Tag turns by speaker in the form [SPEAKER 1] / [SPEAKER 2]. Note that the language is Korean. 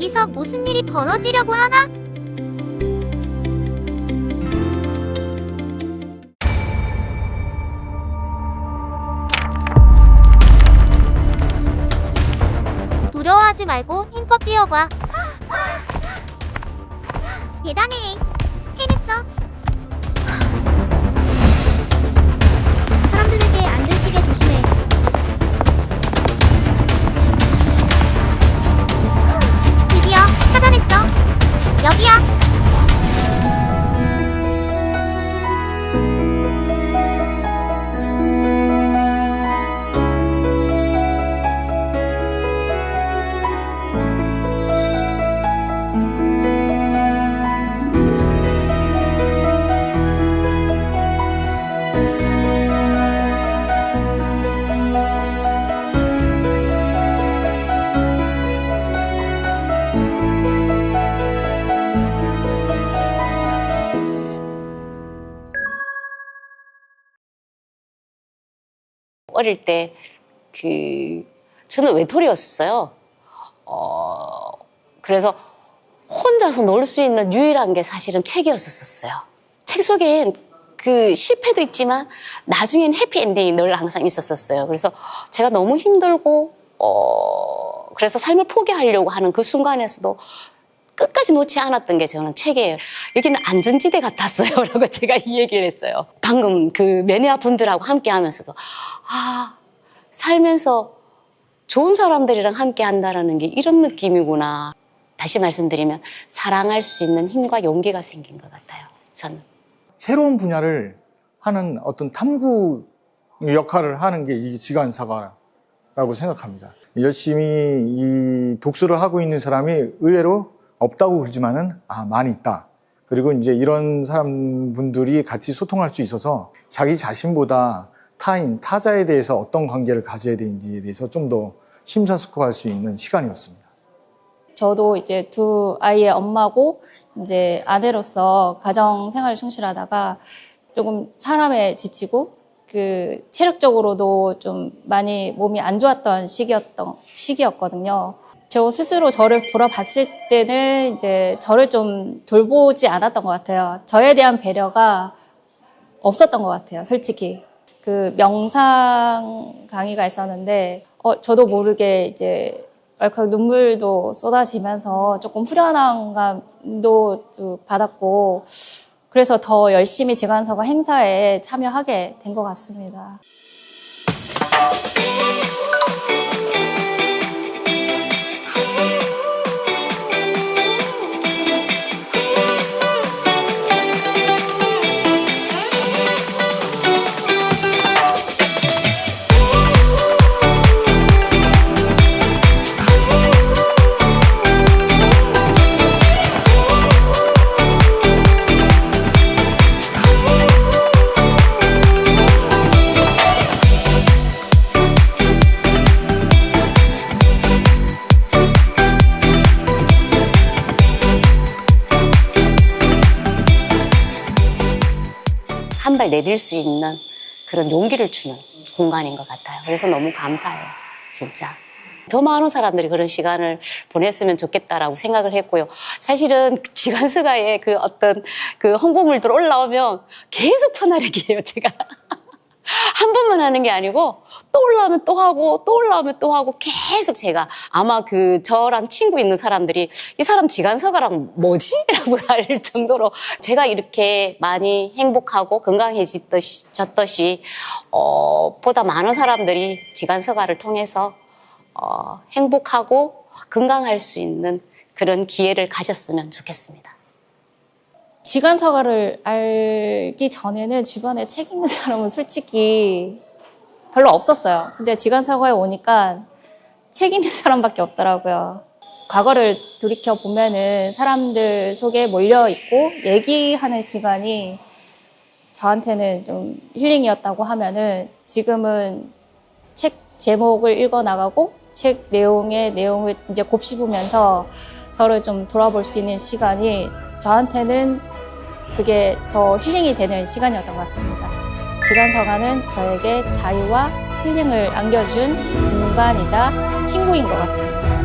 [SPEAKER 1] 여기서 무슨 일이 벌어지려고 하나? 두려워하지 말고 힘껏 뛰어봐. 대단해. 해냈어. 사람들에
[SPEAKER 2] 어릴 때 그 저는 외톨이였어요. 어 그래서 혼자서 놀 수 있는 유일한 게 사실은 책이었었어요. 책 속엔 그 실패도 있지만 나중엔 해피엔딩이 늘 항상 있었었어요. 그래서 제가 너무 힘들고 어 그래서 삶을 포기하려고 하는 그 순간에서도 끝까지 놓지 않았던 게 저는 책이에요. 여기는 안전지대 같았어요. 라고 제가 이 얘기를 했어요. 방금 그 매니아 분들하고 함께 하면서도 아, 살면서 좋은 사람들이랑 함께 한다라는 게 이런 느낌이구나. 다시 말씀드리면 사랑할 수 있는 힘과 용기가 생긴 것 같아요. 저는.
[SPEAKER 3] 새로운 분야를 하는 어떤 탐구 역할을 하는 게 이 지간사과라고 생각합니다. 열심히 이 독서를 하고 있는 사람이 의외로 없다고 그러지만은 아 많이 있다. 그리고 이제 이런 사람 분들이 같이 소통할 수 있어서 자기 자신보다 타인, 타자에 대해서 어떤 관계를 가져야 되는지에 대해서 좀 더 심사숙고할 수 있는 시간이었습니다.
[SPEAKER 4] 저도 이제 두 아이의 엄마고 이제 아내로서 가정 생활에 충실하다가 조금 사람에 지치고 그 체력적으로도 좀 많이 몸이 안 좋았던 시기였던 시기였거든요. 저 스스로 저를 돌아봤을 때는 이제 저를 좀 돌보지 않았던 것 같아요. 저에 대한 배려가 없었던 것 같아요, 솔직히. 그 명상 강의가 있었는데, 어, 저도 모르게 이제 얼컥 눈물도 쏟아지면서 조금 후련한 감도 또 받았고, 그래서 더 열심히 지간서가 행사에 참여하게 된 것 같습니다.
[SPEAKER 2] 발 내딜 수 있는 그런 용기를 주는 공간인 것 같아요. 그래서 너무 감사해요. 진짜. 더 많은 사람들이 그런 시간을 보냈으면 좋겠다라고 생각을 했고요. 사실은 지간스가의 그 어떤 그 홍보물들 올라오면 계속 퍼나르기예요, 제가. 한 번만 하는 게 아니고 또 올라오면 또 하고 또 올라오면 또 하고 계속 제가 아마 그 저랑 친구 있는 사람들이 이 사람 지간서가랑 뭐지? 라고 할 정도로 제가 이렇게 많이 행복하고 건강해졌듯이 졌듯이, 어, 보다 많은 사람들이 지간서가를 통해서 어, 행복하고 건강할 수 있는 그런 기회를 가졌으면 좋겠습니다.
[SPEAKER 4] 지간 사과를 알기 전에는 주변에 책 읽는 사람은 솔직히 별로 없었어요. 근데 지간 사과에 오니까 책 읽는 사람밖에 없더라고요. 과거를 돌이켜 보면은 사람들 속에 몰려 있고 얘기하는 시간이 저한테는 좀 힐링이었다고 하면은 지금은 책 제목을 읽어 나가고 책 내용의 내용을 이제 곱씹으면서 저를 좀 돌아볼 수 있는 시간이 저한테는 그게 더 힐링이 되는 시간이었던 것 같습니다. 지간서가는 저에게 자유와 힐링을 안겨준 공간이자 친구인 것 같습니다.